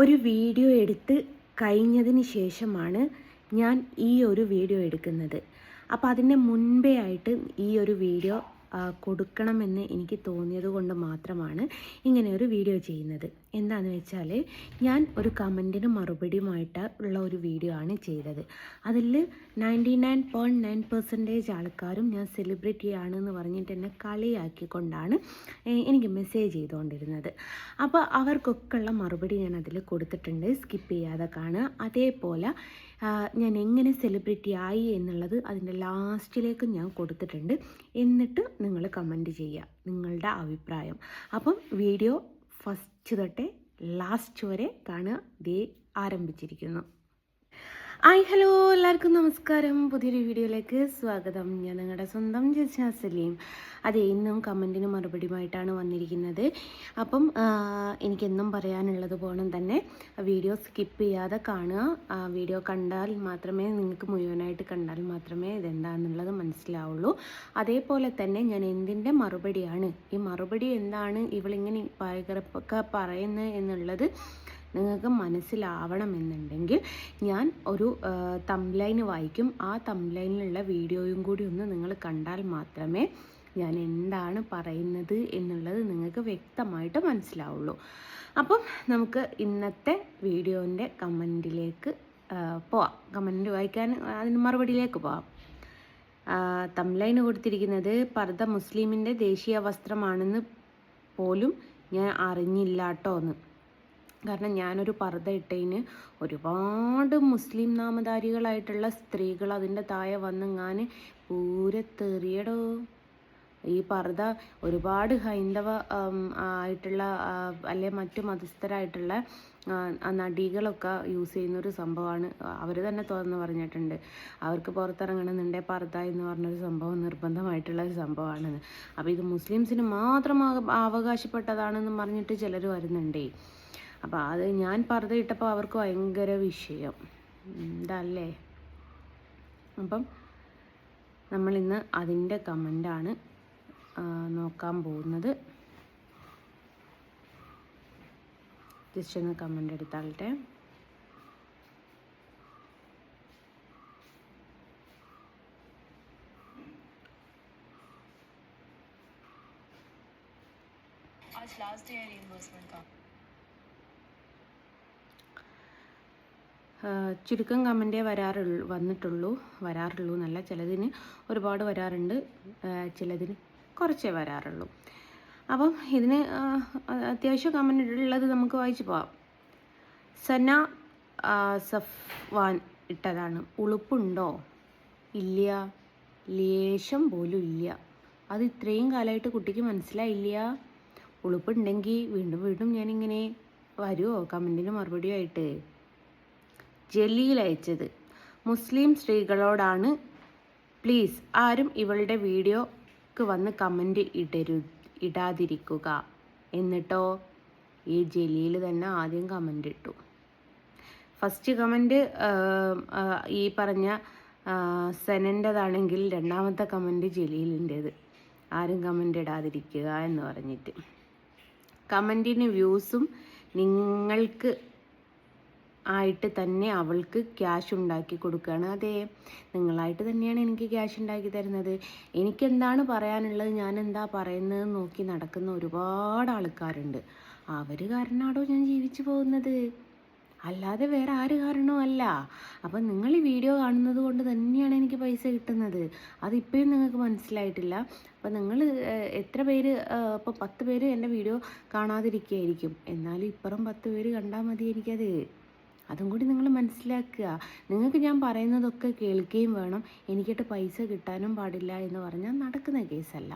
ഒരു വീഡിയോ എടുത്ത് കഴിഞ്ഞതിന് ശേഷമാണ് ഞാൻ ഈ ഒരു വീഡിയോ എടുക്കുന്നത്. അപ്പോൾ അതിന്റെ മുൻപേ ആയിട്ട് ഈ ഒരു വീഡിയോ കൊടുക്കണമെന്ന് എനിക്ക് തോന്നിയത് കൊണ്ട് മാത്രമാണ് ഇങ്ങനെ ഒരു വീഡിയോ ചെയ്യുന്നത്. എന്താണെന്ന് വെച്ചാൽ ഞാൻ ഒരു കമന്റിന് മറുപടിയുമായിട്ട് ഉള്ള ഒരു വീഡിയോ ആണ് ചെയ്തത്. അതിൽ ninety nine point nine percentage ആൾക്കാരും ഞാൻ സെലിബ്രിറ്റി ആണെന്ന് പറഞ്ഞിട്ട് എന്നെ കളിയാക്കിക്കൊണ്ടാണ് എനിക്ക് മെസ്സേജ് ചെയ്തുകൊണ്ടിരുന്നത് അപ്പോൾ അവർക്കൊക്കെ ഉള്ള മറുപടി ഞാൻ അതിൽ കൊടുത്തിട്ടുണ്ട്. സ്കിപ്പ് ചെയ്യാതെ കാണുക. അതേപോലെ ഞാൻ എങ്ങനെ സെലിബ്രിറ്റി ആയി എന്നുള്ളത് അതിന്റെ ലാസ്റ്റിലേക്ക് ഞാൻ കൊടുത്തിട്ടുണ്ട്. എന്നിട്ട് നിങ്ങൾ കമന്റ് ചെയ്യുക. നിങ്ങളുടെ അഭിപ്രായം. അപ്പം വീഡിയോ ഫസ്റ്റ് തൊട്ടേ ലാസ്റ്റ് വരെ കാണുക. ദേ ആരംഭിച്ചിരിക്കുന്നു. ഹായ് ഹലോ എല്ലാവർക്കും നമസ്കാരം. പുതിയൊരു വീഡിയോയിലേക്ക് സ്വാഗതം. ഞാൻ നിങ്ങളുടെ സ്വന്തം ജസ്ന സലീം. അതെ ഇന്നും കമന്റിന് മറുപടിയുമായിട്ടാണ് വന്നിരിക്കുന്നത്. അപ്പം എനിക്കെന്നും പറയാനുള്ളത് പോലെ തന്നെ. വീഡിയോ സ്കിപ്പ് ചെയ്യാതെ കാണുക. ആ, വീഡിയോ കണ്ടാൽ മാത്രമേ നിങ്ങൾക്ക് മുഴുവനായിട്ട് കണ്ടാൽ മാത്രമേ ഇതെന്താണെന്നുള്ളത് മനസ്സിലാവുള്ളൂ. അതേപോലെ തന്നെ ഞാൻ എന്തിന്റെ മറുപടിയാണ്? ഈ മറുപടി എന്താണ്? ഇവളിങ്ങനെ പറയുന്നത് എന്നുള്ളത് നിങ്ങൾക്ക് മനസ്സിലാവണമെന്നുണ്ടെങ്കിൽ ഞാൻ ഒരു തംലൈന് വായിക്കും. ആ തംലൈനിലുള്ള വീഡിയോയും കൂടി ഒന്ന് നിങ്ങൾ കണ്ടാൽ മാത്രമേ ഞാൻ എന്താണ് പറയുന്നത് എന്നുള്ളത് നിങ്ങൾക്ക് വ്യക്തമായിട്ട് മനസ്സിലാവുള്ളൂ. അപ്പം നമുക്ക് ഇന്നത്തെ വീഡിയോന്റെ കമന്റിലേക്ക് പോവാം. കമന്റ് വായിക്കാൻ അതിന് മറുപടിയിലേക്ക് പോവാം. തംലൈന് കൊടുത്തിരിക്കുന്നത് പർദ്ദ മുസ്ലിമിന്റെ ദേശീയ വസ്ത്രമാണെന്ന് പോലും ഞാൻ അറിഞ്ഞില്ല കേട്ടോ എന്ന്. കാരണം ഞാനൊരു പർദ്ദ ഇട്ടതിന് ഒരുപാട് മുസ്ലിം നാമധാരികളായിട്ടുള്ള സ്ത്രീകൾ അതിന്റെ താഴെ വന്നെങ്ങാൻ പൂരത്തെറിയടോ ഈ പർദ്ദ ഒരുപാട് ഹൈന്ദവ ആയിട്ടുള്ള അല്ലെ മറ്റു മതസ്ഥരായിട്ടുള്ള നടികളൊക്കെ യൂസ് ചെയ്യുന്ന ഒരു സംഭവമാണ്. അവർ തന്നെ തുറന്ന് പറഞ്ഞിട്ടുണ്ട്. അവർക്ക് പുറത്തിറങ്ങണമെന്നുണ്ടെങ്കിൽ പർദ്ദ എന്ന് പറഞ്ഞൊരു സംഭവം നിർബന്ധമായിട്ടുള്ള ഒരു സംഭവമാണെന്ന്. അപ്പോൾ ഇത് മുസ്ലിംസിന് മാത്രം അവ- അവകാശപ്പെട്ടതാണെന്ന് പറഞ്ഞിട്ട് ചിലർ വരുന്നുണ്ടേ. അപ്പോൾ അത് ഞാൻ പർദ്ദ ഇട്ടപ്പോൾ അവർക്ക് ഭയങ്കര വിഷയം ഇതല്ലേ അപ്പം നമ്മളിന്ന് അതിൻ്റെ കമൻ്റാണ് നോക്കാൻ പോകുന്നത് ജസ്റ്റ് ഒന്ന് കമൻ്റ് എടുത്താളട്ടെ आज लास्ट डे है रिइंबर्समेंट का ചുരുക്കം കമന്റേ വരാറുള്ളൂ വന്നിട്ടുള്ളൂ വരാറുള്ളൂ എന്നല്ല. ചിലതിന് ഒരുപാട് വരാറുണ്ട് ചിലതിന് കുറച്ചേ വരാറുള്ളൂ. അപ്പം ഇതിന് അത്യാവശ്യം കമന്റ് ഉള്ളത് നമുക്ക് വായിച്ചു പോവാം. സന സഫ്വാൻ ഇട്ടതാണ്. ഉളുപ്പുണ്ടോ? ഇല്ല. ലേശം പോലും ഇല്ല. അത് ഇത്രയും കാലമായിട്ട് കുട്ടിക്ക് മനസ്സിലായില്ല. ഉളുപ്പുണ്ടെങ്കിൽ വീണ്ടും വീണ്ടും ഞാനിങ്ങനെ വരുമോ കമന്റിന് മറുപടിയായിട്ട് ജലീൽ അയച്ചത് മുസ്ലിം സ്ത്രീകളോടാണ്. പ്ലീസ് ആരും ഇവളുടെ വീഡിയോക്ക് വന്ന് കമന്റ് ഇടരു ഇടാതിരിക്കുക. എന്നിട്ടോ? ഈ ജലീൽ തന്നെ ആദ്യം കമന്റ് ഇട്ടു. ഫസ്റ്റ് കമന്റ് ഈ പറഞ്ഞ സെനന്റെതാണെങ്കിൽ രണ്ടാമത്തെ കമന്റ് ജലീലിന്റേത് ആരും കമന്റ് ഇടാതിരിക്കുക എന്ന് പറഞ്ഞിട്ട്. കമന്റിന് വ്യൂസും നിങ്ങൾക്ക് ആയിട്ട് തന്നെ അവൾക്ക് ക്യാഷ് ഉണ്ടാക്കി കൊടുക്കുകയാണ്. അതെ നിങ്ങളായിട്ട് തന്നെയാണ് എനിക്ക് ക്യാഷ് ഉണ്ടാക്കി തരുന്നത്. എനിക്കെന്താണ് പറയാനുള്ളത്? ഞാൻ എന്താ പറയുന്നത് നോക്കി നടക്കുന്ന ഒരുപാട് ആൾക്കാരുണ്ട്. അവർ കാരണമാണോ ഞാൻ ജീവിച്ചു പോകുന്നത്? അല്ലാതെ വേറെ ആര് കാരണവുമല്ല അപ്പം നിങ്ങൾ ഈ വീഡിയോ കാണുന്നത് കൊണ്ട് തന്നെയാണ് എനിക്ക് പൈസ കിട്ടുന്നത്. അതിപ്പോഴും നിങ്ങൾക്ക് മനസ്സിലായിട്ടില്ല. അപ്പം നിങ്ങൾ എത്ര പേര് ഇപ്പോൾ പത്ത് പേര് എന്റെ വീഡിയോ കാണാതിരിക്കുകയായിരിക്കും. എന്നാലും ഇപ്പുറം പത്ത് പേര് കണ്ടാൽ മതി എനിക്കത് അതും കൂടി നിങ്ങൾ മനസ്സിലാക്കുക. നിങ്ങൾക്ക് ഞാൻ പറയുന്നതൊക്കെ കേൾക്കുകയും വേണം. എനിക്കിട്ട് പൈസ കിട്ടാനും പാടില്ല എന്ന് പറഞ്ഞാൽ നടക്കുന്ന കേസല്ല.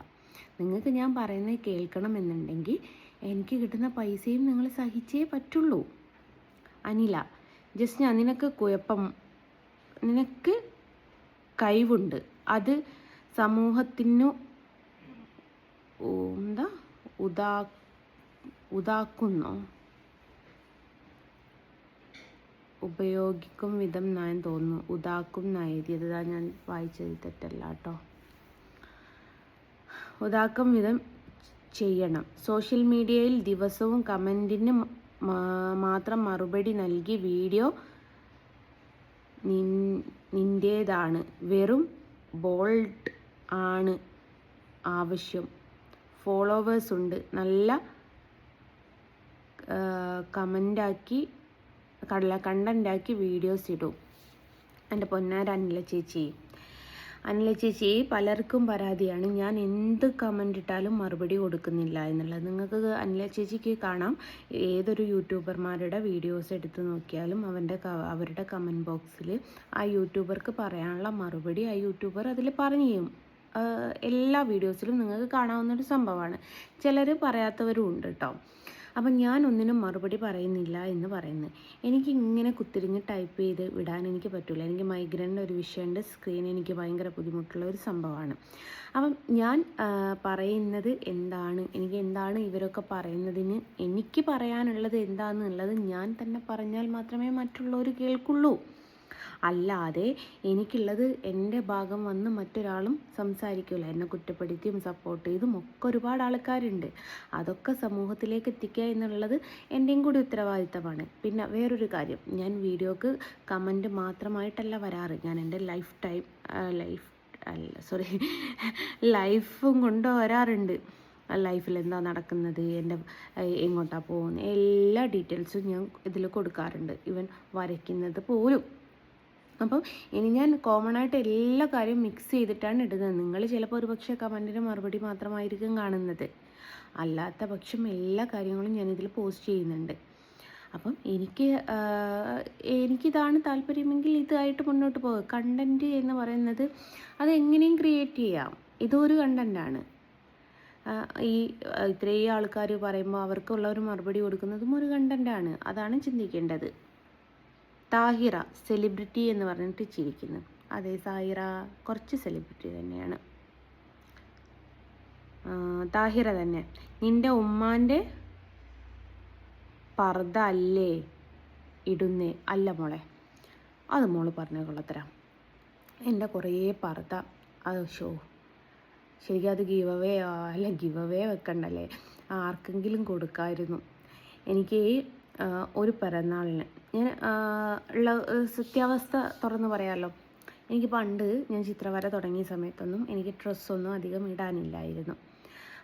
നിങ്ങൾക്ക് ഞാൻ പറയുന്നത് കേൾക്കണം എന്നുണ്ടെങ്കിൽ എനിക്ക് കിട്ടുന്ന പൈസയും നിങ്ങൾ സഹിച്ചേ പറ്റുള്ളൂ. അനില ജസ്റ്റ് നിനക്ക് കുഴപ്പം നിനക്ക് കഴിവുണ്ട്. അത് സമൂഹത്തിനു എന്താ? ഉദാ ഉദാക്കുന്നോ. ഉപയോഗിക്കും വിധം ഞാൻ തോന്നുന്നു. ഉദാക്കും നൈതിയത് ഞാൻ വായിച്ചത് തെറ്റല്ല കേട്ടോ. ഉദാക്കും വിധം ചെയ്യണം. സോഷ്യൽ മീഡിയയിൽ ദിവസവും കമന്റിന് മാത്രം മറുപടി നൽകി വീഡിയോ നിൻ നിന്റേതാണ് വെറും ബോൾഡ് ആണ് ആവശ്യം. ഫോളോവേഴ്സ് ഉണ്ട്. നല്ല കമന്റാക്കി കടല കണ്ടന്റാക്കി വീഡിയോസ് ഇടും. എന്റെ പൊന്നാര അനില ചേച്ചി. അനില ചേച്ചി പലർക്കും പരാതിയാണ്. ഞാൻ എന്ത് കമന്റ് ഇട്ടാലും മറുപടി കൊടുക്കുന്നില്ല എന്നുള്ളത്. നിങ്ങൾക്ക് അനില ചേച്ചിക്ക് കാണാം. ഏതൊരു യൂട്യൂബർമാരുടെ വീഡിയോസ് എടുത്തു നോക്കിയാലും അവന്റെ അവരുടെ കമന്റ് ബോക്സിൽ ആ യൂട്യൂബർക്ക് പറയാനുള്ള മറുപടി ആ യൂട്യൂബർ അതിൽ പറഞ്ഞു എല്ലാ വീഡിയോസിലും നിങ്ങൾക്ക് കാണാവുന്ന ഒരു സംഭവമാണ്. ചിലർ പറയാത്തവരും ഉണ്ട് കേട്ടോ അപ്പം ഞാൻ ഒന്നിനും മറുപടി പറയുന്നില്ല എന്ന് പറയുന്നത്. എനിക്ക് ഇങ്ങനെ കുത്തിരിഞ്ഞ് ടൈപ്പ് ചെയ്ത് വിടാൻ എനിക്ക് പറ്റില്ല എനിക്ക് മൈഗ്രൈന്റെ ഒരു വിഷയമുണ്ട്. സ്ക്രീൻ എനിക്ക് ഭയങ്കര ബുദ്ധിമുട്ടുള്ള ഒരു സംഭവമാണ്. അപ്പം ഞാൻ പറയുന്നത് എന്താണ്? എനിക്ക് എന്താണ് ഇവരൊക്കെ പറയുന്നതിന് എനിക്ക് പറയാനുള്ളത് എന്താണെന്നുള്ളത് ഞാൻ തന്നെ പറഞ്ഞാൽ മാത്രമേ മറ്റുള്ളവർ കേൾക്കുള്ളൂ. അല്ലാതെ എനിക്കുള്ളത് എന്റെ ഭാഗം വന്ന് മറ്റൊരാളും സംസാരിക്കില്ല എന്നെ കുറ്റപ്പെടുത്തിയും സപ്പോർട്ട് ചെയ്തും ഒക്കെ ഒരുപാട് ആൾക്കാരുണ്ട്. അതൊക്കെ സമൂഹത്തിലേക്ക് എത്തിക്കുക എന്നുള്ളത് എന്റെയും കൂടി ഉത്തരവാദിത്തമാണ്. പിന്നെ വേറൊരു കാര്യം. ഞാൻ വീഡിയോക്ക് കമന്റ് മാത്രമായിട്ടല്ല വരാറ്. ഞാൻ എന്റെ ലൈഫ് ടൈം ലൈഫ് അല്ല സോറി ലൈഫും കൊണ്ട് വരാറുണ്ട്. ലൈഫിൽ എന്താ നടക്കുന്നത് എന്റെ എങ്ങോട്ടാണ് പോകുന്നത് എല്ലാ ഡീറ്റെയിൽസും ഞാൻ ഇതിൽ കൊടുക്കാറുണ്ട്. ഇവൻ വരയ്ക്കുന്നത് പോലും. അപ്പം ഇനി ഞാൻ കോമൺ ആയിട്ട് എല്ലാ കാര്യവും മിക്സ് ചെയ്തിട്ടാണ് ഇടുന്നത്. നിങ്ങൾ ചിലപ്പോൾ ഒരു പക്ഷേ കമന്റിന് മറുപടി മാത്രമായിരിക്കും കാണുന്നത്. അല്ലാത്ത പക്ഷം എല്ലാ കാര്യങ്ങളും ഞാൻ ഇതിൽ പോസ്റ്റ് ചെയ്യുന്നുണ്ട്. അപ്പം എനിക്ക് എനിക്കിതാണ് താല്പര്യമെങ്കിൽ ഇതായിട്ട് മുന്നോട്ട് പോകുക കണ്ടന്റ് എന്ന് പറയുന്നത് അതെങ്ങനെയും ക്രിയേറ്റ് ചെയ്യാം. ഇതൊരു കണ്ടന്റാണ് ഈ ഇത്രയും ആൾക്കാർ പറയുമ്പോൾ അവർക്കുള്ള ഒരു മറുപടി കൊടുക്കുന്നതും ഒരു കണ്ടന്റാണ് അതാണ് ചിന്തിക്കേണ്ടത്. താഹിറ സെലിബ്രിറ്റി എന്ന് പറഞ്ഞിട്ട് ചിരിക്കുന്നു. അതെ സാഹിറ കുറച്ച് സെലിബ്രിറ്റി തന്നെയാണ്. താഹിറ തന്നെ. നിന്റെ ഉമ്മാന്റെ പർദ്ദ അല്ലേ ഇടുന്നേ? അല്ല മോളെ അത് മോൾ പറഞ്ഞ കൊള്ളത്തരാം. എന്റെ കുറേ പർദ്ദ അത് ഷോ ശരിക്കും അത് ഗീവ് അവേ അല്ല ഗീവ് അവേ വെക്കണ്ടല്ലേ? ആർക്കെങ്കിലും കൊടുക്കായിരുന്നു. എനിക്ക് ഒരു പിറന്നാളിന്. ഞാൻ ഉള്ള സത്യാവസ്ഥ തുറന്ന് പറയാമല്ലോ എനിക്ക് പണ്ട് ഞാൻ ചിത്രവര തുടങ്ങിയ സമയത്തൊന്നും എനിക്ക് ഡ്രസ്സൊന്നും അധികം ഇടാനില്ലായിരുന്നു.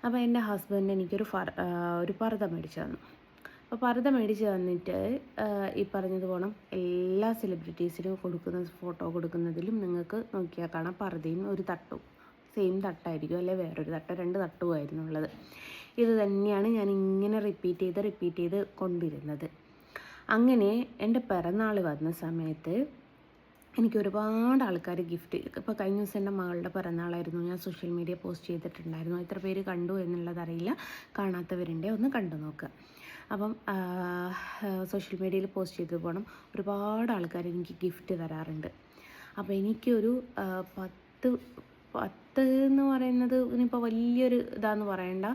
അപ്പോൾ എന്റെ ഹസ്ബൻഡ് എനിക്കൊരു ഫർ ഒരു പർദ്ദ മേടിച്ചു തന്നു. അപ്പോൾ പർദ്ദ മേടിച്ച് തന്നിട്ട് ഈ പറഞ്ഞത് പോണം എല്ലാ സെലിബ്രിറ്റീസിനും കൊടുക്കുന്ന ഫോട്ടോ കൊടുക്കുന്നതിലും നിങ്ങൾക്ക് നോക്കിയാൽ കാണാം പർദ്ദയും ഒരു തട്ടും. സെയിം തട്ടായിരിക്കും അല്ലെ? വേറൊരു തട്ട് രണ്ട് തട്ടുമായിരുന്നു ഉള്ളത്. ഇത് തന്നെയാണ് ഞാൻ ഇങ്ങനെ റിപ്പീറ്റ് ചെയ്ത് റിപ്പീറ്റ് ചെയ്ത് കൊണ്ടിരുന്നത്. അങ്ങനെ എന്റെ പിറന്നാൾ വന്ന സമയത്ത് എനിക്ക് ഒരുപാട് ആൾക്കാർ ഗിഫ്റ്റ് ഇപ്പോൾ കഴിഞ്ഞ ദിവസം എന്റെ മകളുടെ പിറന്നാളായിരുന്നു. ഞാൻ സോഷ്യൽ മീഡിയ പോസ്റ്റ് ചെയ്തിട്ടുണ്ടായിരുന്നു. എത്ര പേര് കണ്ടു എന്നുള്ളതറിയില്ല കാണാത്തവരുണ്ട് ഒന്ന് കണ്ടു നോക്കുക അപ്പം സോഷ്യൽ മീഡിയയിൽ പോസ്റ്റ് ചെയ്ത് പോകണം ഒരുപാട് ആൾക്കാർ എനിക്ക് ഗിഫ്റ്റ് തരാറുണ്ട്. അപ്പോൾ എനിക്കൊരു പത്ത് പത്ത് എന്ന് പറയുന്നത് ഇനിയിപ്പോൾ വലിയൊരു ഇതാന്ന് പറയണ്ട.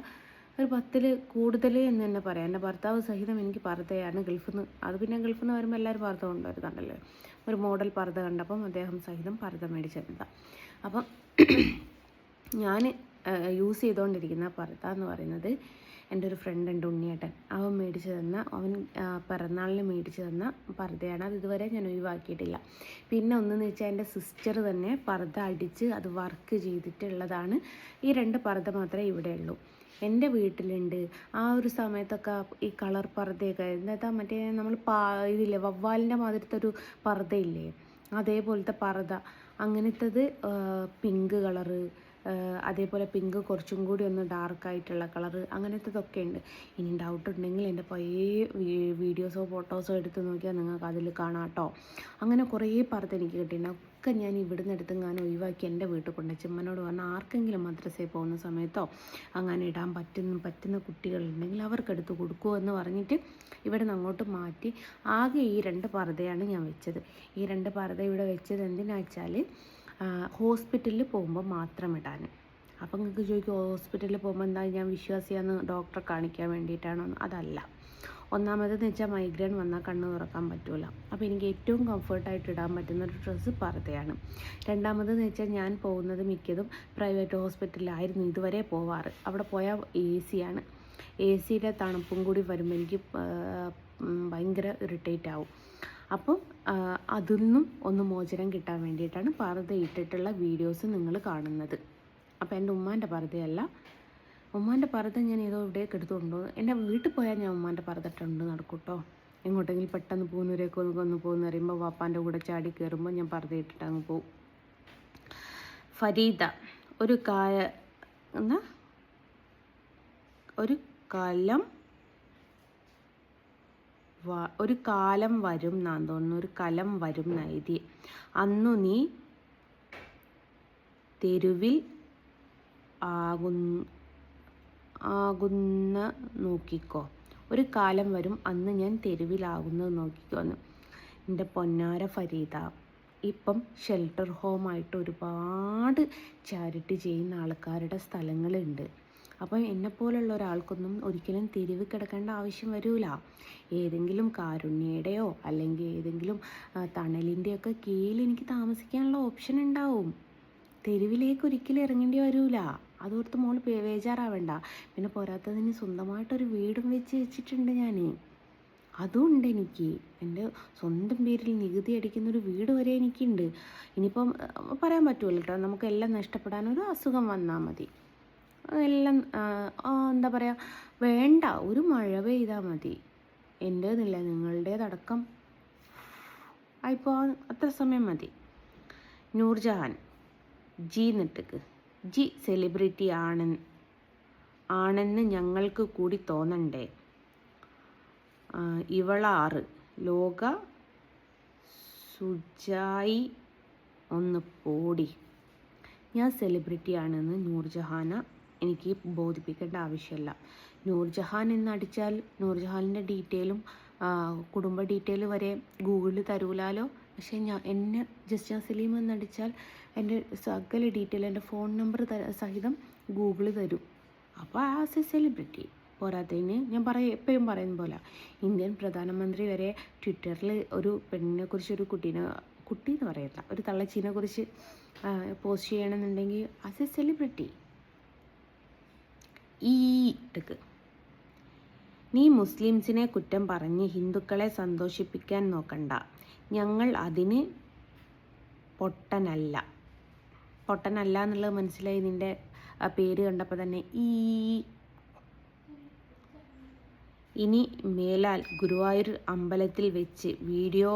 ഒരു പത്തിൽ കൂടുതൽ എന്ന് തന്നെ പറയാം. എന്റെ ഭർത്താവ് സഹിതം എനിക്ക് പർദ്ദയാണ് ഗൾഫിൽ നിന്ന്. അത് പിന്നെ ഗൾഫിൽ നിന്ന് വരുമ്പോൾ എല്ലാവരും പർദ്ദ കൊണ്ടുവരുന്നുണ്ടല്ലോ ഒരു മോഡൽ പർദ്ദ കണ്ടപ്പം അദ്ദേഹം സഹിതം പർദ്ദ മേടിച്ചിരുന്നതാണ് അപ്പം ഞാൻ യൂസ് ചെയ്തുകൊണ്ടിരിക്കുന്ന പർദ്ദ എന്ന് പറയുന്നത് എന്റെ ഒരു ഫ്രണ്ട് ഉണ്ട് ഉണ്ണിയേട്ടൻ. അവൻ മേടിച്ചു തന്ന അവൻ പിറന്നാളിന് മേടിച്ചു തന്ന പർദ്ദയാണ് അത് ഇതുവരെ ഞാൻ ഒഴിവാക്കിയിട്ടില്ല. പിന്നെ ഒന്നെന്ന് വെച്ചാൽ എന്റെ സിസ്റ്റർ തന്നെ പർദ്ദ അടിച്ച് അത് വർക്ക് ചെയ്തിട്ടുള്ളതാണ് ഈ രണ്ട് പർദ്ദ മാത്രമേ ഇവിടെ ഉള്ളൂ. എന്റെ വീട്ടിലുണ്ട്. ആ ഒരു സമയത്തൊക്കെ ഈ കളർ പർദ്ദയൊക്കെ എന്താ മറ്റേ നമ്മൾ പാ ഇതില്ലേ വവ്വാലിന്റെ മാതിരത്തെ ഒരു പർദ്ദയില്ലേ അതേപോലത്തെ പർദ്ദ. അങ്ങനത്തത് പിങ്ക് കളറ് അതേപോലെ പിങ്ക് കുറച്ചും കൂടി ഒന്ന് ഡാർക്കായിട്ടുള്ള കളറ് അങ്ങനത്തതൊക്കെ ഉണ്ട്. ഇനി ഡൗട്ട് ഉണ്ടെങ്കിൽ എന്റെ പഴയ വീഡിയോസോ ഫോട്ടോസോ എടുത്ത് നോക്കിയാൽ നിങ്ങൾക്ക് അതിൽ കാണാം കേട്ടോ. അങ്ങനെ കുറേ പർദ്ദ എനിക്ക് കിട്ടിയിട്ടുണ്ട്. ഒക്കെ ഞാൻ ഇവിടുന്ന് എടുത്ത് ഞാൻ ഒഴിവാക്കി എന്റെ വീട്ടിൽ കൊണ്ട് ചിമ്മനോട് പറഞ്ഞാൽ ആർക്കെങ്കിലും മദ്രസയിൽ പോകുന്ന സമയത്തോ അങ്ങനെ ഇടാൻ പറ്റുന്ന പറ്റുന്ന കുട്ടികളുണ്ടെങ്കിൽ അവർക്കെടുത്ത് കൊടുക്കുമോ എന്ന് പറഞ്ഞിട്ട് ഇവിടെ നിന്ന് അങ്ങോട്ട് മാറ്റി ആകെ ഈ രണ്ട് പർദ്ദയാണ് ഞാൻ വെച്ചത്. ഈ രണ്ട് പർദ്ദ ഇവിടെ വെച്ചത് എന്തിനാ വെച്ചാൽ ഹോസ്പിറ്റലിൽ പോകുമ്പോൾ മാത്രം ഇടാൻ. അപ്പം നിങ്ങൾക്ക് ചോദിക്കും ഹോസ്പിറ്റലിൽ പോകുമ്പോൾ എന്താ ഞാൻ വിശ്വാസിയാന്ന് ഡോക്ടറെ കാണിക്കാൻ വേണ്ടിയിട്ടാണോ എന്ന്?" അതല്ല. ഒന്നാമതെന്ന് വെച്ചാൽ മൈഗ്രെയിൻ വന്നാൽ കണ്ണ് തുറക്കാൻ പറ്റില്ല അപ്പോൾ എനിക്ക് ഏറ്റവും കംഫർട്ടായിട്ട് ഇടാൻ പറ്റുന്ന ഒരു ഡ്രസ്സ് പർദ്ദയാണ് രണ്ടാമതെന്ന് വെച്ചാൽ ഞാൻ പോകുന്നത് മിക്കതും പ്രൈവറ്റ് ഹോസ്പിറ്റലിലായിരുന്നു ഇതുവരെ പോവാറ്. അവിടെ പോയാൽ എ സിയാണ് എ സിയുടെ തണുപ്പും കൂടി വരുമ്പോൾ എനിക്ക് ഭയങ്കര ഇറിറ്റേറ്റ് ആവും. അപ്പം അതൊന്നും ഒന്ന് മോചനം കിട്ടാൻ വേണ്ടിയിട്ടാണ് പർദ്ദ ഇട്ടിട്ടുള്ള വീഡിയോസ് നിങ്ങൾ കാണുന്നത്. അപ്പോൾ എന്റെ ഉമ്മാന്റെ പർദ്ദയല്ല ഉമ്മാന്റെ പർദ്ദ ഞാൻ ഏതോ ഇവിടെയൊക്കെ എടുത്തുകൊണ്ടു. എന്റെ വീട്ടിൽ പോയാൽ ഞാൻ ഉമ്മാന്റെ പറത്തിട്ടുണ്ട് നടക്കൂട്ടോ നടക്കും കേട്ടോ എങ്ങോട്ടെങ്കിലും പെട്ടെന്ന് പോകുന്നവരെയൊക്കെ ഒന്ന് ഒന്ന് പോകുന്ന പറയുമ്പോൾ വാപ്പാന്റെ കൂടെ ചാടി കയറുമ്പോൾ ഞാൻ പർദ്ദ ഇട്ടിട്ട് അങ്ങ് പോവും. ഫരീദ ഒരു കായ എന്താ? ഒരു കലം ഒരു കാലം വരും എന്നാണ് തോന്നുന്നു. ഒരു കലം വരും നൈതി അന്നു നീ തെരുവിൽ ആകുന്ന ആകുന്ന നോക്കിക്കോ. ഒരു കാലം വരും അന്ന് ഞാൻ തെരുവിലാകുന്നത് നോക്കിക്കോന്ന് എന്റെ പൊന്നാര ഫരീദ ഇപ്പം ഷെൽട്ടർ ഹോമായിട്ട് ഒരുപാട് ചാരിറ്റി ചെയ്യുന്ന ആൾക്കാരുടെ സ്ഥലങ്ങളുണ്ട്. അപ്പം എന്നെപ്പോലുള്ള ഒരാൾക്കൊന്നും ഒരിക്കലും തെരുവ് കിടക്കേണ്ട ആവശ്യം വരില്ല ഏതെങ്കിലും കാരുണ്യയുടെയോ അല്ലെങ്കിൽ ഏതെങ്കിലും തണലിന്റെയൊക്കെ കീഴിൽ എനിക്ക് താമസിക്കാനുള്ള ഓപ്ഷൻ ഉണ്ടാവും. തെരുവിലേക്ക് ഒരിക്കലും ഇറങ്ങേണ്ടി വരൂല. അതോർത്ത് മോൾ ബേജാറാവണ്ട. പിന്നെ പോരാത്തതിന് സ്വന്തമായിട്ടൊരു വീടും വെച്ച് വെച്ചിട്ടുണ്ട് ഞാൻ അതും ഉണ്ട് എനിക്ക്. എന്റെ സ്വന്തം പേരിൽ നികുതി അടിക്കുന്ന ഒരു വീട് വരെ എനിക്കുണ്ട്. ഇനിയിപ്പം പറയാൻ പറ്റുമല്ലോ കേട്ടോ നമുക്കെല്ലാം ഒരു അസുഖം വന്നാൽ മതി. എല്ലാം എന്താ പറയുക വേണ്ട. ഒരു മഴ പെയ്താൽ മതി. എന്റേതില്ല നിങ്ങളുടേതടക്കം. ആയിപ്പോൾ അത്ര സമയം മതി. നൂർജഹാൻ ജി നെട്ടുക്ക്. ജി സെലിബ്രിറ്റി ആണ് ആണെന്ന് ഞങ്ങൾക്ക് കൂടി തോന്നണ്ടേ? ഇവളാറ്. ലോക സുജായി ഒന്ന് പോടി. ഞാൻ സെലിബ്രിറ്റി ആണെന്ന് നൂർജഹാന എനിക്ക് ബോധിപ്പിക്കേണ്ട ആവശ്യമില്ല നൂർജഹാൻ എന്നടിച്ചാൽ നൂർജഹാനിന്റെ ഡീറ്റെയിലും കുടുംബ ഡീറ്റെയിൽ വരെ ഗൂഗിളിൽ തരൂലാലോ? പക്ഷേ ഞാൻ എന്നെ ജസ്റ്റ് ഞാൻ സലീം എന്നടിച്ചാൽ എന്റെ സകല ഡീറ്റെയിൽ എന്റെ ഫോൺ നമ്പർ സഹിതം ഗൂഗിൾ തരും. അപ്പോൾ ആസ് എ സെലിബ്രിറ്റി. പോരാത്തതിന് ഞാൻ പറയും എപ്പോഴും പറയുന്ന പോലെ ഇന്ത്യൻ പ്രധാനമന്ത്രി വരെ ട്വിറ്ററിൽ ഒരു പെണ്ണിനെ കുറിച്ച് ഒരു കുട്ടീനെ കുട്ടി എന്ന് പറയില്ല ഒരു തള്ളച്ചീനെ കുറിച്ച് പോസ്റ്റ് ചെയ്യണമെന്നുണ്ടെങ്കിൽ ആസ് എ സെലിബ്രിറ്റി. ഈ നീ മുസ്ലിംസിനെ കുറ്റം പറഞ്ഞ് ഹിന്ദുക്കളെ സന്തോഷിപ്പിക്കാൻ നോക്കണ്ട. ഞങ്ങൾ അതിന് പൊട്ടനല്ല. പൊട്ടനല്ല എന്നുള്ളത് മനസ്സിലായി. നിന്റെ പേര് കണ്ടപ്പോൾ തന്നെ ഈ. ഇനി മേലാൽ ഗുരുവായൂർ അമ്പലത്തിൽ വെച്ച് വീഡിയോ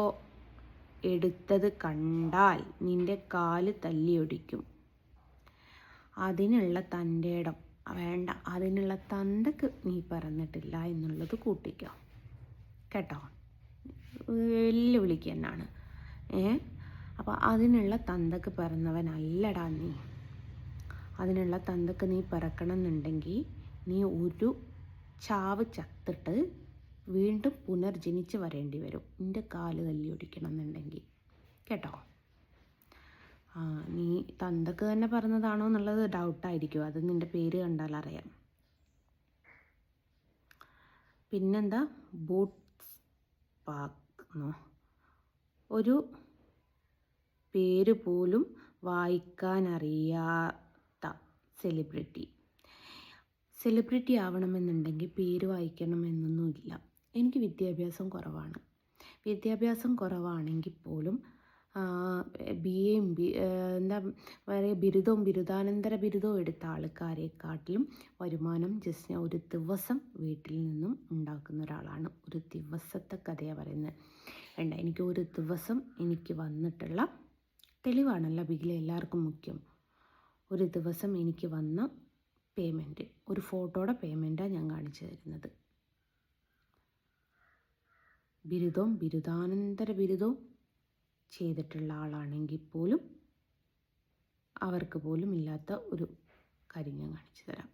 എടുത്തത് കണ്ടാൽ നിന്റെ കാൽ തല്ലിയൊടിക്കും. അതിനുള്ള തന്റെ ഇടം. വേണ്ട അതിനുള്ള തന്തക്ക് നീ പറഞ്ഞിട്ടില്ല എന്നുള്ളത് കൂട്ടിക്കോ. കേട്ടോ? വെല്ലുവിളിക്ക് തന്നെയാണ് ഏ? അപ്പോൾ അതിനുള്ള തന്തക്ക് പിറന്നവനല്ലടാ നീ. അതിനുള്ള തന്തക്ക് നീ പിറക്കണം എന്നുണ്ടെങ്കിൽ നീ ഒരു ചാവ് ചത്തിട്ട് വീണ്ടും പുനർജനിച്ച് വരേണ്ടി വരും. നിന്റെ കാൽ തല്ലിയൊടിക്കണം എന്നുണ്ടെങ്കിൽ കേട്ടോ? ആ നീ തന്തക്ക് തന്നെ പറഞ്ഞതാണോ എന്നുള്ളത് ഡൗട്ടായിരിക്കും. അത് നിന്റെ പേര് കണ്ടാൽ അറിയാം. പിന്നെന്താ? ബൂട്ട്സ് പാക്കുന്നോ ഒരു പേര് പോലും വായിക്കാനറിയാത്ത സെലിബ്രിറ്റി. സെലിബ്രിറ്റി ആവണമെന്നുണ്ടെങ്കിൽ പേര് വായിക്കണമെന്നൊന്നുമില്ല. എനിക്ക് വിദ്യാഭ്യാസം കുറവാണ്. വിദ്യാഭ്യാസം കുറവാണെങ്കിൽ പോലും ബി എയും ബി എന്താ പറയുക ബിരുദവും ബിരുദാനന്തര ബിരുദവും എടുത്ത ആൾക്കാരെക്കാട്ടിലും വരുമാനം ജസ്റ്റ് ഒരു ദിവസം വീട്ടിൽ നിന്നും ഉണ്ടാക്കുന്ന ഒരാളാണ്. ഒരു ദിവസത്തെ കഥയാണ് പറയുന്നത്. വേണ്ട. എനിക്ക് ഒരു ദിവസം എനിക്ക് വന്നിട്ടുള്ള തെളിവാണല്ലോ ബിഗിലെ എല്ലാവർക്കും മുഖ്യം. ഒരു ദിവസം എനിക്ക് വന്ന പേയ്മെന്റ് ഒരു ഫോട്ടോയുടെ പേയ്മെന്റാണ് ഞാൻ കാണിച്ചു തരുന്നത്. ബിരുദവും ബിരുദാനന്തര ബിരുദവും ചെയ്തിട്ടുള്ള ആളാണെങ്കിൽ പോലും അവർക്ക് പോലും ഇല്ലാത്ത ഒരു കാര്യം ഞാൻ കാണിച്ചു തരാം.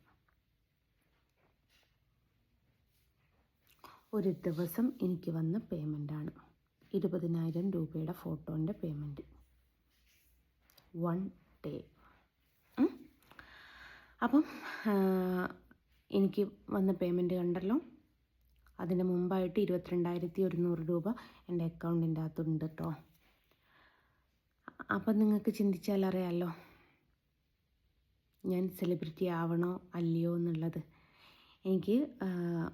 ഒരു ദിവസം എനിക്ക് വന്ന പേയ്മെന്റാണ് ഇരുപതിനായിരം രൂപയുടെ ഫോട്ടോന്റെ പേയ്മെന്റ്. One day. അപ്പം എനിക്ക് വന്ന പേയ്മെന്റ് കണ്ടല്ലോ. അതിന് മുമ്പായിട്ട് ഇരുപത്തിരണ്ടായിരത്തി ഒരുന്നൂറ് രൂപ എന്റെ അക്കൗണ്ടിന്റെ അകത്തുണ്ട് കേട്ടോ അപ്പം നിങ്ങൾക്ക് ചിന്തിച്ചാൽ അറിയാമല്ലോ ഞാൻ സെലിബ്രിറ്റി ആവണോ അല്ലയോ എന്നുള്ളത്. എനിക്ക്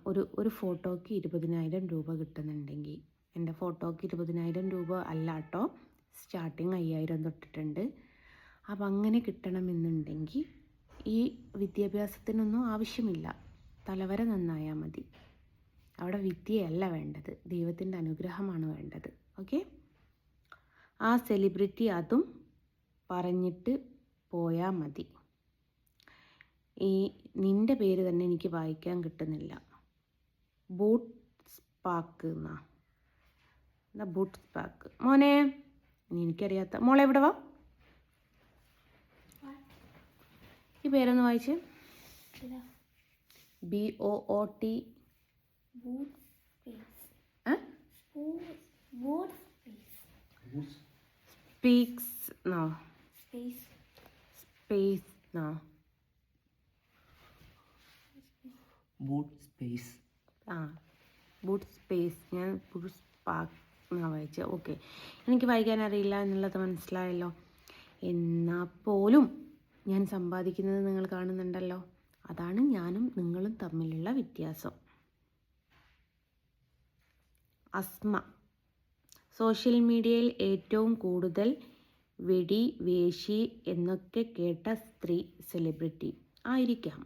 ഒരു ഒരു ഫോട്ടോയ്ക്ക് ഇരുപതിനായിരം രൂപ കിട്ടുന്നുണ്ടെങ്കിൽ എന്റെ ഫോട്ടോക്ക് ഇരുപതിനായിരം രൂപ അല്ല കേട്ടോ. സ്റ്റാർട്ടിങ് അയ്യായിരം തൊട്ടിട്ടുണ്ട്. അപ്പം അങ്ങനെ കിട്ടണമെന്നുണ്ടെങ്കിൽ ഈ വിദ്യാഭ്യാസത്തിനൊന്നും ആവശ്യമില്ല. തലവര നന്നായാൽ മതി. അവിടെ വിദ്യയല്ല വേണ്ടത്. ദൈവത്തിന്റെ അനുഗ്രഹമാണ് വേണ്ടത്. ഓക്കെ? ആ സെലിബ്രിറ്റി അതും പറഞ്ഞിട്ട് പോയാൽ മതി. ഈ നിന്റെ പേര് തന്നെ എനിക്ക് വായിക്കാൻ കിട്ടുന്നില്ല. ബോട്ട് സ്പാക്ക് എന്നാ. എന്താ ബൂട്ട് ബാക്ക് മോനെ എനിക്കറിയാത്ത മോളെ എവിടെ വാ? ഈ പേരൊന്ന് വായിച്ച്. B O O T. Boot space. ഏ? Boot, boot space. Speaks no Space. Space no boot space. ആ ബൂട്ട് സ്പേസ്. ഞാൻ ബൂട്ട് സ്പാക്ക് എന്നാണ് വായിച്ചത് ഓക്കെ. എനിക്ക് വായിക്കാൻ അറിയില്ല എന്നുള്ളത് മനസ്സിലായല്ലോ. എന്നാൽ പോലും ഞാൻ സമ്പാദിക്കുന്നത് നിങ്ങൾ കാണുന്നുണ്ടല്ലോ. അതാണ് ഞാനും നിങ്ങളും തമ്മിലുള്ള വ്യത്യാസം. അസ്മ. സോഷ്യൽ മീഡിയയിൽ ഏറ്റവും കൂടുതൽ വെടി വേശി എന്നൊക്കെ കേട്ട സ്ത്രീ സെലിബ്രിറ്റി ആയിരിക്കാം.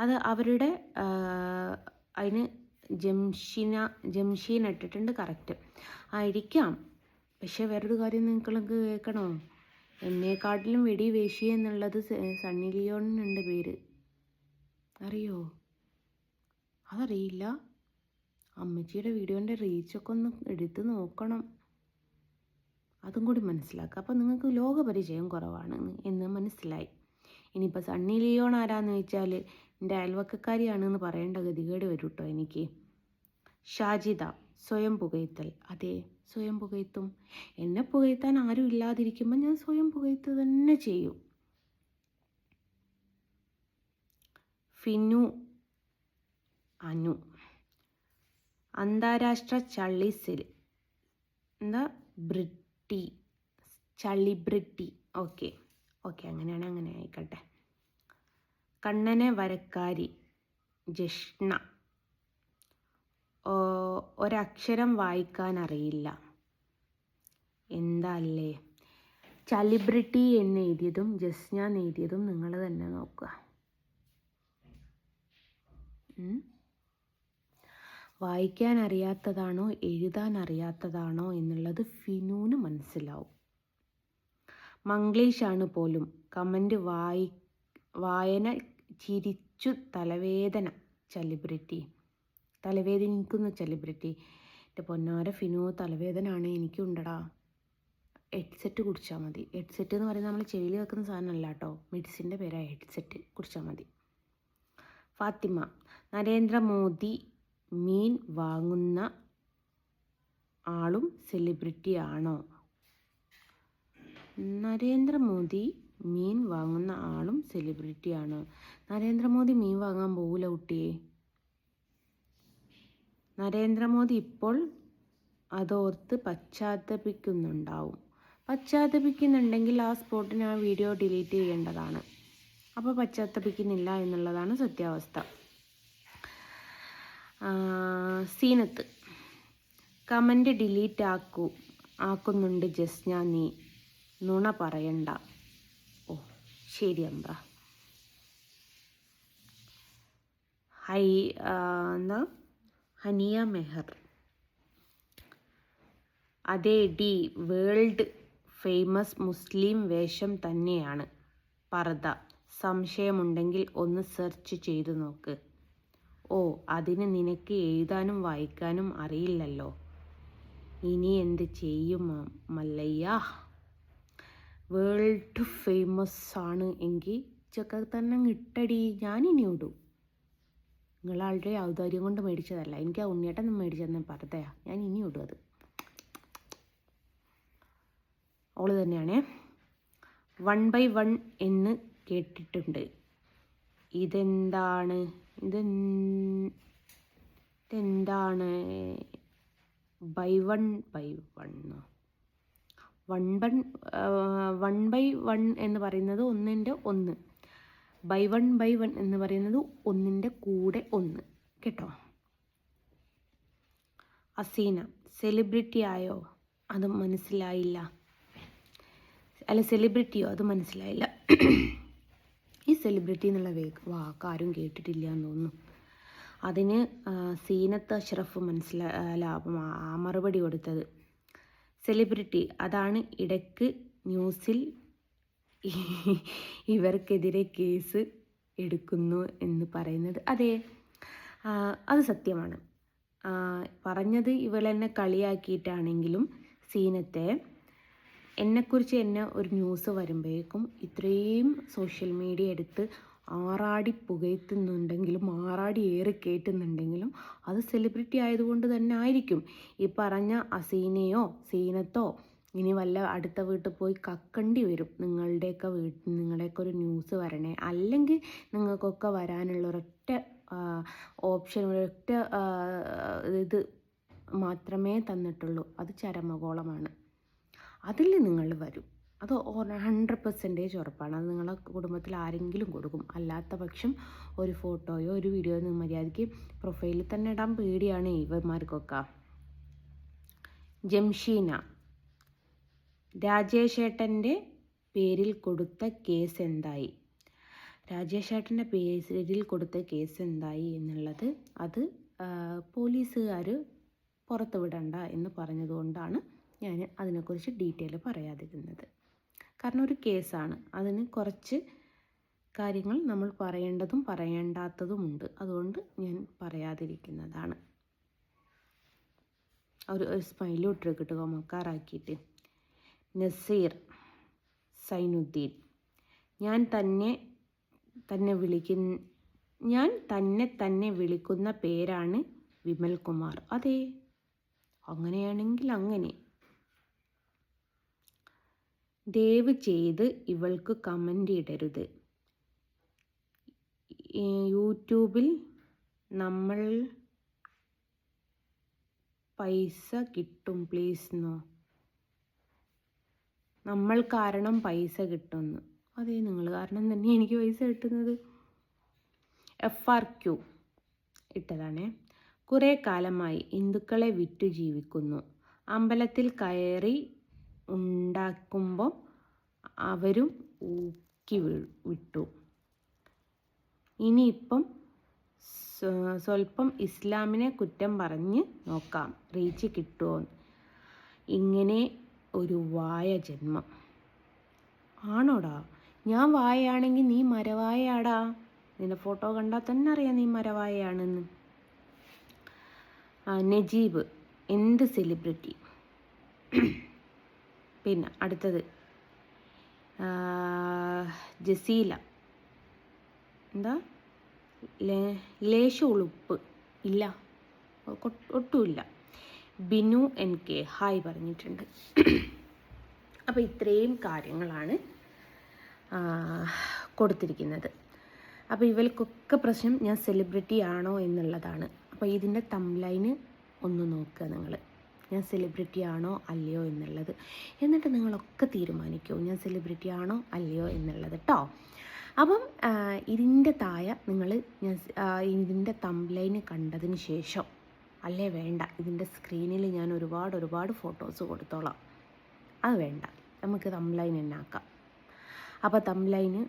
അത് അവരുടെ അതിന് ജംഷീന ജംഷീൻ ഇട്ടിട്ടുണ്ട് കറക്റ്റ് ആയിരിക്കാം. പക്ഷേ വേറൊരു കാര്യം നിങ്ങൾക്ക് കേൾക്കണോ? എന്നെക്കാട്ടിലും വെടി വേശി എന്നുള്ളത് സണ്ണി ലിയോണിനുണ്ട് പേര്. അറിയോ? അതറിയില്ല. അമ്മച്ചിയുടെ വീഡിയോന്റെ റീച്ചൊക്കെ ഒന്ന് എടുത്ത് നോക്കണം. അതും കൂടി മനസ്സിലാക്കുക അപ്പോൾ നിങ്ങൾക്ക് ലോകപരിചയം കുറവാണ് എന്ന് മനസ്സിലായി. ഇനിയിപ്പോൾ സണ്ണി ലിയോൺ ആരാന്ന് വെച്ചാൽ എന്റെ അയൽവക്കക്കാരിയാണെന്ന് പറയേണ്ട ഗതികേട് വരും കേട്ടോ എനിക്ക്? ഷാജിദ സ്വയം പുകയത്തൽ. അതെ സ്വയം പുകയത്തും. എന്നെ പുകയത്താൻ ആരും ഇല്ലാതിരിക്കുമ്പോൾ ഞാൻ സ്വയം പുകയത്ത് തന്നെ ചെയ്യും. ഫിന്നു അനു. അന്താരാഷ്ട്ര ചള്ളിസിൽ എന്താ? ബ്രിട്ടി ചള്ളി ബ്രിട്ടി. ഓക്കെ ഓക്കെ അങ്ങനെയാണ് അങ്ങനെ ആയിക്കോട്ടെ. കണ്ണനെ വരക്കാരി ജഷ്ണ ഒരക്ഷരം വായിക്കാൻ അറിയില്ല എന്താ അല്ലേ ചലിബ്രിറ്റി എന്ന് എഴുതിയതും ജസ്ന എന്ന് എഴുതിയതും നിങ്ങൾ തന്നെ നോക്കുക. വായിക്കാൻ അറിയാത്തതാണോ എഴുതാൻ അറിയാത്തതാണോ എന്നുള്ളത് ഫിനൂന് മനസ്സിലാവും. മംഗ്ലീഷാണ് പോലും കമന്റ് വായി വായന ചിരിച്ചു തലവേദന. സെലിബ്രിറ്റി തലവേദനിക്കുന്ന സെലിബ്രിറ്റി എന്റെ പൊന്നാര ഫിനോ തലവേദനയാണ് എനിക്കുണ്ടടാ. ഹെഡ്സെറ്റ് കുടിച്ചാൽ മതി. ഹെഡ്സെറ്റ് എന്ന് പറയുന്നത് നമ്മൾ ചെവിയിൽ വെക്കുന്ന സാധനമല്ല കേട്ടോ മെഡിസിന്റെ പേരാണ് ഹെഡ്സെറ്റ്. കുടിച്ചാൽ മതി. ഫാത്തിമ. നരേന്ദ്രമോദി മീൻ വാങ്ങുന്ന ആളും സെലിബ്രിറ്റി ആണോ? നരേന്ദ്രമോദി മീൻ വാങ്ങുന്ന ആളും സെലിബ്രിറ്റിയാണ് നരേന്ദ്രമോദി മീൻ വാങ്ങാൻ പോകില്ല കുട്ടിയെ. നരേന്ദ്രമോദി ഇപ്പോൾ അതോർത്ത് പശ്ചാത്തപിക്കുന്നുണ്ടാവും. പശ്ചാത്തപിക്കുന്നുണ്ടെങ്കിൽ ആ സ്പോട്ടിന് ആ വീഡിയോ ഡിലീറ്റ് ചെയ്യേണ്ടതാണ്. അപ്പോൾ പശ്ചാത്തപിക്കുന്നില്ല എന്നുള്ളതാണ് സത്യാവസ്ഥ. സീനത്ത്. കമന്റ് ഡിലീറ്റ് ആക്കൂ. ആക്കുന്നുണ്ട് ജസ്ന നീ. നുണ പറയണ്ട. ശരി അമ്പ ഹൈ എന്നാ ഹനിയ മെഹർ. അതെ ഡി വേൾഡ് ഫേമസ് മുസ്ലിം വേഷം തന്നെയാണ്. പർദ സംശയമുണ്ടെങ്കിൽ ഒന്ന് സെർച്ച് ചെയ്തു നോക്ക്. ഓ അതിന് നിനക്ക് എഴുതാനും വായിക്കാനും അറിയില്ലല്ലോ. ഇനി എന്ത് ചെയ്യും മല്ലയ്യ? വേൾഡ് ഫേമസ് ആണ് എങ്കിൽ ചക്ക തന്നെ ഇട്ടടി ഞാനിനി ഇടും. നിങ്ങളാളുടെ ഔദാര്യം കൊണ്ട് മേടിച്ചതല്ല എനിക്ക് ആ ഉണ്ണിയേട്ടൻ മേടിച്ചതെന്ന് തന്നെ ഞാൻ ഇനി ഇടും അത്. ഓൾ തന്നെയാണേ. വൺ ബൈ വൺ എന്ന് കേട്ടിട്ടുണ്ട്. ഇതെന്താണ്? ഇത് ഇതെന്താണ്? Bye one bye one one bun one bye one എന്ന് പറയുന്നത് ഒന്നിന്റെ ഒന്ന്. ബൈ വൺ ബൈ വൺ എന്ന് പറയുന്നത് ഒന്നിന്റെ കൂടെ ഒന്ന്. കേട്ടോ? അസീന സെലിബ്രിറ്റി ആയോ? അത് മനസ്സിലായില്ല. അല്ല സെലിബ്രിറ്റിയോ അത് മനസ്സിലായില്ല. ഈ സെലിബ്രിറ്റി എന്നുള്ള വാക്ക് ആരും കേട്ടിട്ടില്ല എന്ന് തോന്നുന്നു. അതിന് സീനത്ത് അഷ്റഫ് മനസ്സിലാ ആ മറുപടി കൊടുത്തത്. സെലിബ്രിറ്റി അതാണ് ഇടയ്ക്ക് ന്യൂസിൽ ഇവർക്കെതിരെ കേസ് എടുക്കുന്നു എന്ന് പറയുന്നത്. അതെ അത് സത്യമാണ്. പറഞ്ഞത് ഇവളെന്നെ കളിയാക്കിയിട്ടാണെങ്കിലും സീനത്തെ എന്നെക്കുറിച്ച് എന്നെ ഒരു ന്യൂസ് വരുമ്പോഴേക്കും ഇത്രയും സോഷ്യൽ മീഡിയ എടുത്ത് ആറാടി പുകയത്തുന്നുണ്ടെങ്കിലും ആറാടി ഏറി കയറ്റുന്നുണ്ടെങ്കിലും അത് സെലിബ്രിറ്റി ആയതുകൊണ്ട് തന്നെ ആയിരിക്കും. ഈ പറഞ്ഞ അസീനയോ സീനത്തോ ഇനി വല്ല അടുത്ത വീട്ടിൽ പോയി കക്കണ്ടി വരും. നിങ്ങളുടെയൊക്കെ വീട്ടിൽ നിങ്ങളുടെയൊക്കെ ഒരു ന്യൂസ് വരണേ. അല്ലെങ്കിൽ നിങ്ങൾക്കൊക്കെ വരാനുള്ള ഒരൊറ്റ ഓപ്ഷൻ ഒരൊറ്റ ഇത് മാത്രമേ തന്നിട്ടുള്ളൂ. അത് ചരമകോളമാണ് അതിൽ നിങ്ങൾ വരും. അത് ഹൺഡ്രഡ് പെർസെന്റേജ് ഉറപ്പാണ്. അത് നിങ്ങളുടെ കുടുംബത്തിൽ ആരെങ്കിലും കൊടുക്കും. അല്ലാത്ത പക്ഷം ഒരു ഫോട്ടോയോ ഒരു വീഡിയോയോ മര്യാദയ്ക്ക് പ്രൊഫൈലിൽ തന്നെ ഇടാൻ പേടിയാണ് ഇവന്മാർക്കൊക്കെ. ജംഷീന. രാജേഷേട്ടന്റെ പേരിൽ കൊടുത്ത കേസ് എന്തായി? രാജേഷേട്ടന്റെ പേരിൽ കൊടുത്ത കേസ് എന്തായി എന്നുള്ളത് അത് പോലീസുകാർ പുറത്തുവിടണ്ട എന്ന് പറഞ്ഞതുകൊണ്ടാണ് ഞാൻ അതിനെക്കുറിച്ച് ഡീറ്റെയിൽ പറയാതിരുന്നത്. കാരണം ഒരു കേസാണ്. അതിന് കുറച്ച് കാര്യങ്ങൾ നമ്മൾ പറയേണ്ടതും പറയേണ്ടാത്തതുമുണ്ട് അതുകൊണ്ട് ഞാൻ പറയാതിരിക്കുന്നതാണ്. ഒരു സ്മൈൽ ഇട്ടിട്ട് കൊമക്കാറാക്കിയിട്ട് നസീർ സൈനുദ്ദീൻ. ഞാൻ തന്നെ തന്നെ വിളിക്കുന്ന ഞാൻ തന്നെ തന്നെ വിളിക്കുന്ന പേരാണ് വിമൽ കുമാർ അതെ. അങ്ങനെയാണെങ്കിൽ അങ്ങനെ. ദയവ് ചെയ്ത് ഇവൾക്ക് കമന്റ് ഇടരുത്. യൂട്യൂബിൽ നമ്മൾ പൈസ കിട്ടും പ്ലീസ് എന്നോ നമ്മൾ കാരണം പൈസ കിട്ടുമെന്ന് അതെ നിങ്ങൾ കാരണം തന്നെ എനിക്ക് പൈസ കിട്ടുന്നത്. എഫ് ആർ ക്യു ഇട്ടതാണേ. കുറേ കാലമായി ഹിന്ദുക്കളെ വിറ്റു ജീവിക്കുന്നു. അമ്പലത്തിൽ കയറി ഉണ്ടാക്കുമ്പോൾ അവരും ഊക്കി വിട്ടു. ഇനിയിപ്പം സ്വ- സ്വല്പം ഇസ്ലാമിനെ കുറ്റം പറഞ്ഞ് നോക്കാം. റീച്ച് കിട്ടുമോ ഇങ്ങനെ ഒരു വായ ജന്മം. ആണോടാ? ഞാൻ വായയാണെങ്കിൽ നീ മരവായയാടാ. നിന്റെ ഫോട്ടോ കണ്ടാൽ തന്നെ അറിയാം നീ മരവായയാണെന്ന്. നജീബ് എന്ത് സെലിബ്രിറ്റി പിന്നെ അടുത്തത് ജസീല. എന്താ? ലേശ ഉളുപ്പ്. ഇല്ല. ഒട്ടുമില്ല. ബിനു എൻ കെ ഹായ് പറഞ്ഞിട്ടുണ്ട്. അപ്പോൾ ഇത്രയും കാര്യങ്ങളാണ് കൊടുത്തിരിക്കുന്നത്. അപ്പോൾ ഇവർക്കൊക്കെ പ്രശ്നം ഞാൻ സെലിബ്രിറ്റി ആണോ എന്നുള്ളതാണ്. അപ്പോൾ ഇതിന്റെ തംലൈന് ഒന്ന് നോക്കുക നിങ്ങൾ ഞാൻ സെലിബ്രിറ്റി ആണോ അല്ലയോ എന്നുള്ളത്. എന്നിട്ട് നിങ്ങളൊക്കെ തീരുമാനിക്കൂ ഞാൻ സെലിബ്രിറ്റി ആണോ അല്ലയോ എന്നുള്ളത് കേട്ടോ അപ്പം ഇതിന്റെ താഴെ നിങ്ങൾ ഞാൻ ഇതിന്റെ തംലൈന് കണ്ടതിന് ശേഷം അല്ലേ വേണ്ട ഇതിന്റെ സ്ക്രീനിൽ ഞാൻ ഒരുപാട് ഒരുപാട് ഫോട്ടോസ് കൊടുത്തോളാം. അത് വേണ്ട നമുക്ക് തംലൈൻ എന്നാക്കാം അപ്പോൾ തംലൈന്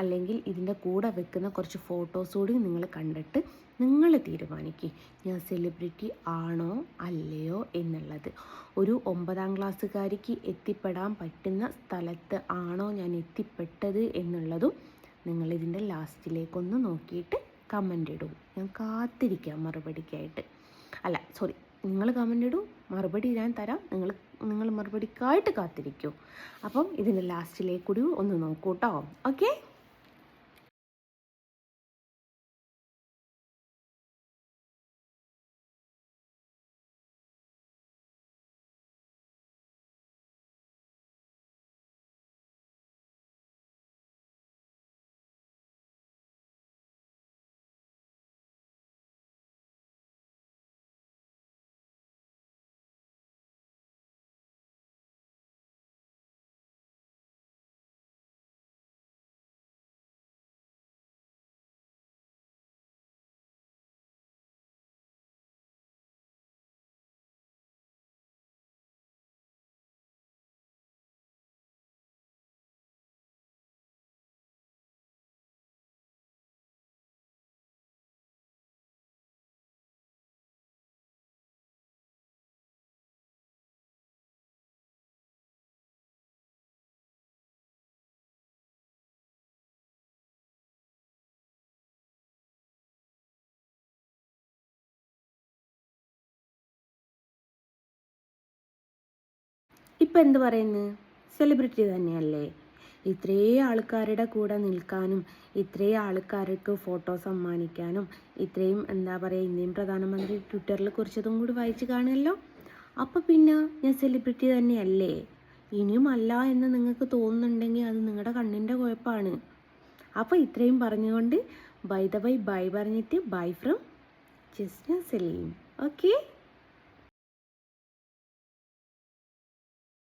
അല്ലെങ്കിൽ ഇതിന്റെ കൂടെ വെക്കുന്ന കുറച്ച് ഫോട്ടോസ് കൂടി നിങ്ങൾ കണ്ടിട്ട് നിങ്ങൾ തീരുമാനിക്കുക ഞാൻ സെലിബ്രിറ്റി ആണോ അല്ലയോ എന്നുള്ളത്. ഒരു ഒമ്പതാം ക്ലാസ്സുകാരിക്ക് എത്തിപ്പെടാൻ പറ്റുന്ന സ്ഥലത്ത് ആണോ ഞാൻ എത്തിപ്പെട്ടത് എന്നുള്ളതും നിങ്ങളിതിന്റെ ലാസ്റ്റിലേക്കൊന്ന് നോക്കിയിട്ട് കമന്റ് ഇടൂ. ഞാൻ കാത്തിരിക്കാം മറുപടിക്കായിട്ട്. അല്ല സോറി നിങ്ങൾ കമന്റ് ഇടൂ മറുപടി ഞാൻ തരാം നിങ്ങൾ നിങ്ങൾ മറുപടിക്കായിട്ട് കാത്തിരിക്കൂ. അപ്പം ഇതിന്റെ ലാസ്റ്റിലേക്കൂടി ഒന്ന് നോക്കൂട്ടോ. ഓക്കെ ഇപ്പം എന്ത് പറയുന്നു? സെലിബ്രിറ്റി തന്നെയല്ലേ? ഇത്രയും ആൾക്കാരുടെ കൂടെ നിൽക്കാനും ഇത്രയും ആൾക്കാർക്ക് ഫോട്ടോ സമ്മാനിക്കാനും ഇത്രയും എന്താ പറയുക ഇന്ത്യൻ പ്രധാനമന്ത്രി ട്വിറ്ററിൽ കുറിച്ചതും കൂടി വായിച്ച് കാണുമല്ലോ? അപ്പോൾ പിന്നെ ഞാൻ സെലിബ്രിറ്റി തന്നെയല്ലേ? ഇനിയും അല്ല എന്ന് നിങ്ങൾക്ക് തോന്നുന്നുണ്ടെങ്കിൽ അത് നിങ്ങളുടെ കണ്ണിന്റെ കുഴപ്പമാണ്. അപ്പോൾ ഇത്രയും പറഞ്ഞുകൊണ്ട് ബൈ ദ ബൈ ബൈ പറഞ്ഞിട്ട് bye from Jasna Salim okay